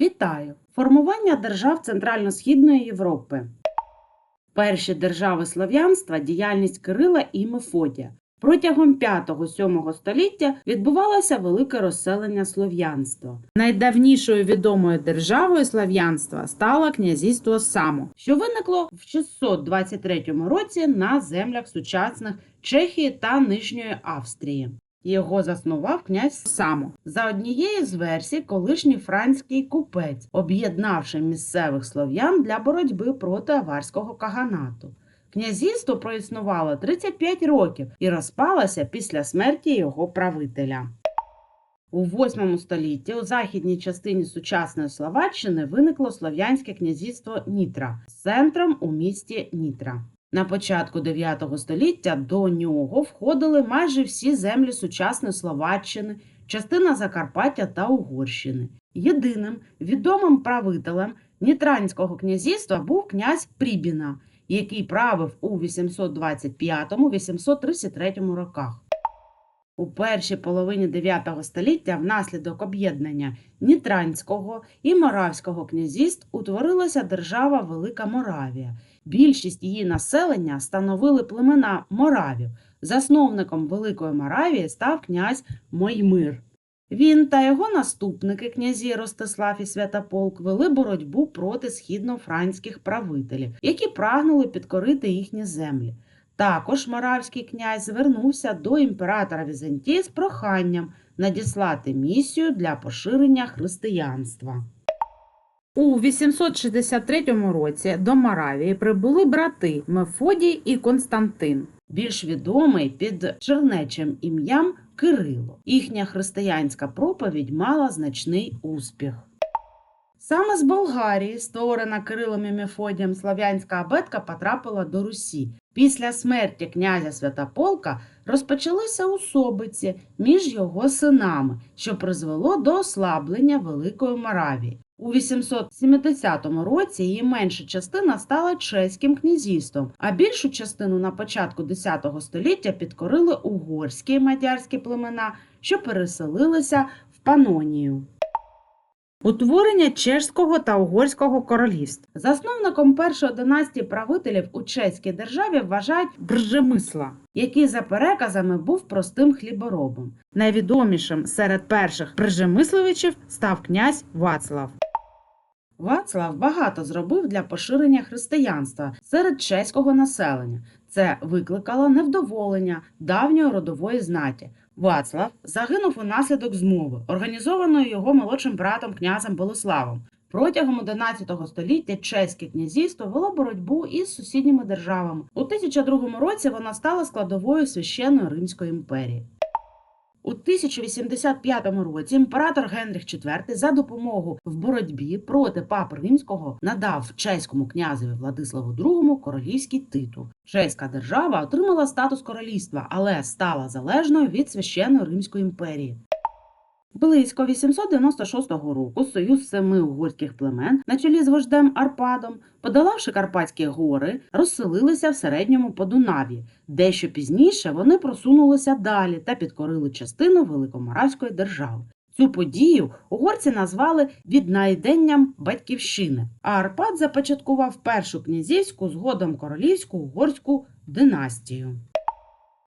Вітаю! Формування держав Центрально-Східної Європи. Перші держави слов'янства діяльність Кирила і Мефодія. Протягом 5-7 століття відбувалося велике розселення слов'янства. Найдавнішою відомою державою слов'янства стало князівство Само, що виникло в 623 році на землях сучасних Чехії та Нижньої Австрії. Його заснував князь Само. За однією з версій, колишній франський купець, об'єднавши місцевих слов'ян для боротьби проти аварського каганату. Князівство проіснувало 35 років і розпалося після смерті його правителя. У 8 столітті у західній частині сучасної Словаччини виникло слов'янське князівство Нітра з центром у місті Нітра. На початку 9 століття до нього входили майже всі землі сучасної Словаччини, частина Закарпаття та Угорщини. Єдиним відомим правителем Нітранського князівства був князь Прібіна, який правив у 825-833 роках. У першій половині 9 століття внаслідок об'єднання Нітранського і Моравського князівств утворилася держава Велика Моравія. Більшість її населення становили племена моравів. Засновником Великої Моравії став князь Моймир. Він та його наступники, князі Ростислав і Святополк, вели боротьбу проти східнофранських правителів, які прагнули підкорити їхні землі. Також моравський князь звернувся до імператора Візантії з проханням надіслати місію для поширення християнства. У 863 році до Моравії прибули брати Мефодій і Константин, більш відомий під чернечим ім'ям Кирило. Їхня християнська проповідь мала значний успіх. Саме з Болгарії, створена Кирилом і Мефодієм, слав'янська абетка потрапила до Русі. Після смерті князя Святополка розпочалися усобиці між його синами, що призвело до ослаблення Великої Моравії. У 870 році її менша частина стала чеським князівством, а більшу частину на початку X століття підкорили угорські і мадярські племена, що переселилися в Панонію. Утворення чешського та угорського королівств. Засновником першої династії правителів у чеській державі вважають Бржемисла, який за переказами був простим хліборобом. Найвідомішим серед перших Бржемисловичів став князь Вацлав. Вацлав багато зробив для поширення християнства серед чеського населення. Це викликало невдоволення давньої родової знаті. Вацлав загинув унаслідок змови, організованої його молодшим братом князем Болеславом. Протягом 11 століття чеське князівство вело боротьбу із сусідніми державами. У 1002 році вона стала складовою священної Римської імперії. У 1085 році імператор Генріх IV за допомогу в боротьбі проти папи римського надав чеському князеві Владиславу II королівський титул. Чеська держава отримала статус королівства, але стала залежною від священної Римської імперії. Близько 896 року союз семи угорських племен на чолі з вождем Арпадом, подолавши Карпатські гори, розселилися в середньому Подунав'ї. Дещо пізніше вони просунулися далі та підкорили частину Великоморавської держави. Цю подію угорці назвали віднайденням батьківщини, а Арпад започаткував першу князівську згодом королівську угорську династію.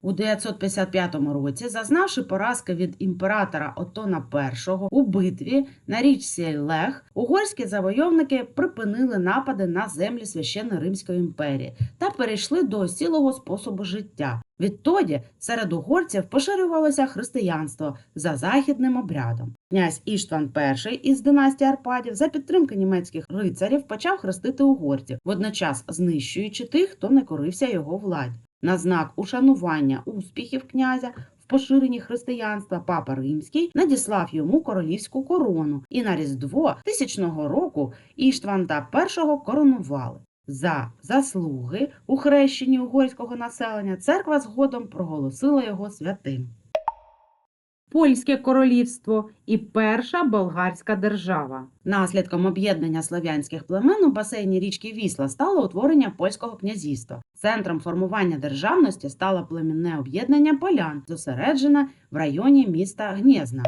У 955 році, зазнавши поразки від імператора Отона І у битві на річці Лех, угорські завойовники припинили напади на землі священної Римської імперії та перейшли до осілого способу життя. Відтоді серед угорців поширювалося християнство за західним обрядом. Князь Іштван І із династії Арпадів за підтримки німецьких рицарів почав хрестити угорців, водночас знищуючи тих, хто не корився його владі. На знак ушанування успіхів князя в поширенні християнства папа Римський надіслав йому королівську корону, і на Різдво тисячного року Іштванта І коронували. За заслуги у хрещенні угорського населення церква згодом проголосила його святим. Польське королівство і перша болгарська держава. Наслідком об'єднання слов'янських племен у басейні річки Вісла стало утворення польського князівства. Центром формування державності стало племінне об'єднання полян, зосереджене в районі міста Гнєзна.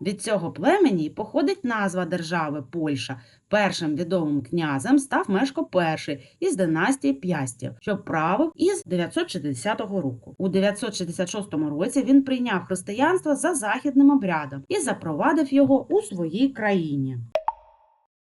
Від цього племені походить назва держави Польща. Першим відомим князем став Мешко І із династії П'ястів, що правив із 960 року. У 966 році він прийняв християнство за західним обрядом і запровадив його у своїй країні.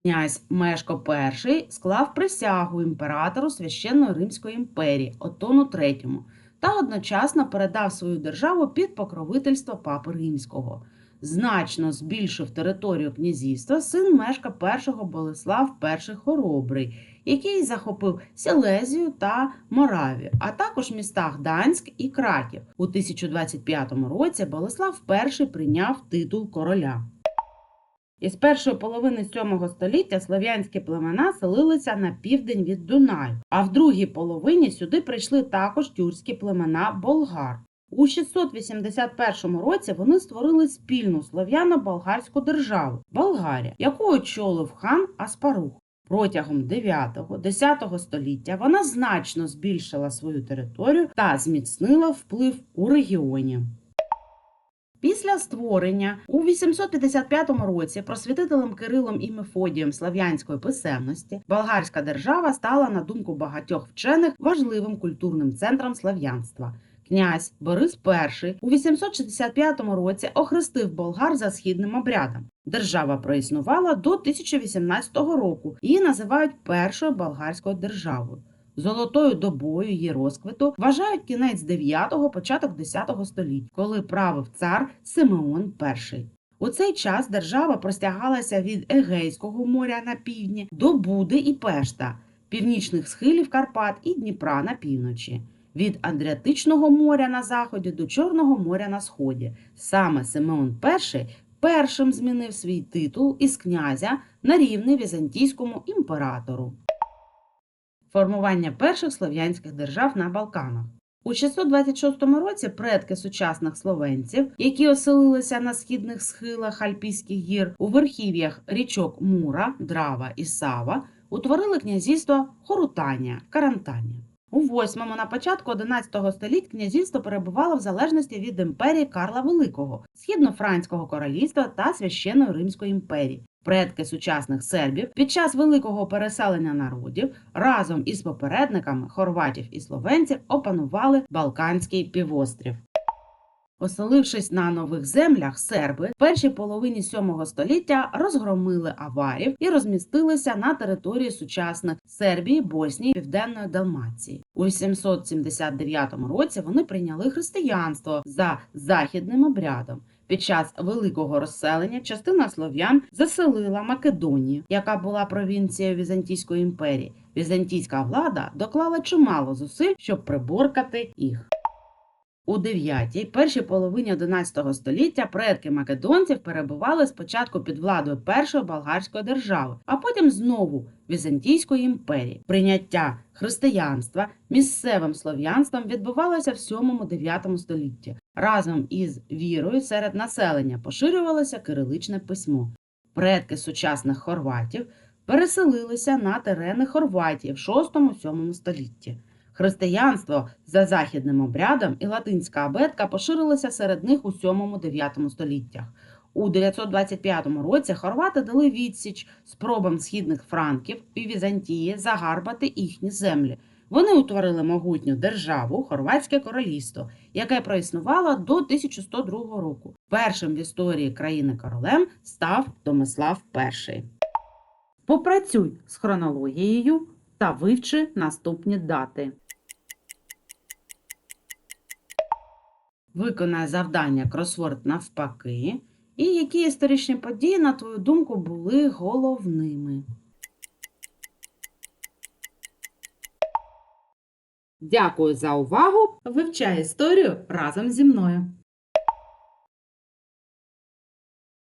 Князь Мешко І склав присягу імператору священної Римської імперії Отону III та одночасно передав свою державу під покровительство Папи Римського. Значно збільшив територію князівства син Мешка І Болеслав І Хоробрий, який захопив Сілезію та Моравію, а також міста Гданськ і Краків. У 1025 році Болеслав І прийняв титул короля. Із першої половини сьомого століття слов'янські племена селилися на південь від Дунаю, а в другій половині сюди прийшли також тюркські племена болгар. У 681 році вони створили спільну слов'яно-болгарську державу Болгарія, яку очолив хан Аспарух. Протягом 9-10 століття вона значно збільшила свою територію та зміцнила вплив у регіоні. Після створення у 855 році просвітителем Кирилом і Мефодієм слав'янської писемності болгарська держава стала, на думку багатьох вчених, важливим культурним центром слав'янства. Князь Борис І у 865 році охрестив болгар за східним обрядом. Держава проіснувала до 1018 року. Її називають першою болгарською державою. Золотою добою її розквиту вважають кінець 9-го, початок 10-го століть, коли правив цар Симеон І. У цей час держава простягалася від Егейського моря на півдні до Буди і Пешта, північних схилів Карпат і Дніпра на півночі, від Адріатичного моря на заході до Чорного моря на сході. Саме Симеон І першим змінив свій титул із князя на рівний візантійському імператору формування перших слов'янських держав на Балканах. У 626 році предки сучасних словенців, які оселилися на східних схилах Альпійських гір у верхів'ях річок Мура, Драва і Сава, утворили князівство Хорутанія Карантанія. У 8-му на початку 11 століть князівство перебувало в залежності від імперії Карла Великого, східно-франського королівства та священної Римської імперії. Предки сучасних сербів під час великого переселення народів разом із попередниками хорватів і словенців опанували Балканський півострів. Оселившись на нових землях, серби в першій половині 7 століття розгромили аварів і розмістилися на території сучасних Сербії, Боснії, Південної Далмації. У 879 році вони прийняли християнство за західним обрядом. Під час великого розселення частина слов'ян заселила Македонію, яка була провінцією Візантійської імперії. Візантійська влада доклала чимало зусиль, щоб приборкати їх. У 9 першій половині 11 століття предки македонців перебували спочатку під владою першої болгарської держави, а потім знову Візантійської імперії. Прийняття християнства місцевим слов'янством відбувалося в 7-9 столітті. Разом із вірою серед населення поширювалося кириличне письмо. Предки сучасних хорватів переселилися на терени Хорватії в 6-7 столітті. Християнство за західним обрядом і латинська абетка поширилися серед них у 7-9 століттях. У 925 році хорвати дали відсіч спробам східних франків і Візантії загарбати їхні землі. Вони утворили могутню державу Хорватське королівство, яке проіснувало до 1102 року. Першим в історії країни королем став Томислав І. Попрацюй з хронологією та вивчи наступні дати. Виконай завдання кросворд навпаки. І які історичні події, на твою думку, були головними. Дякую за увагу! Вивчай історію разом зі мною.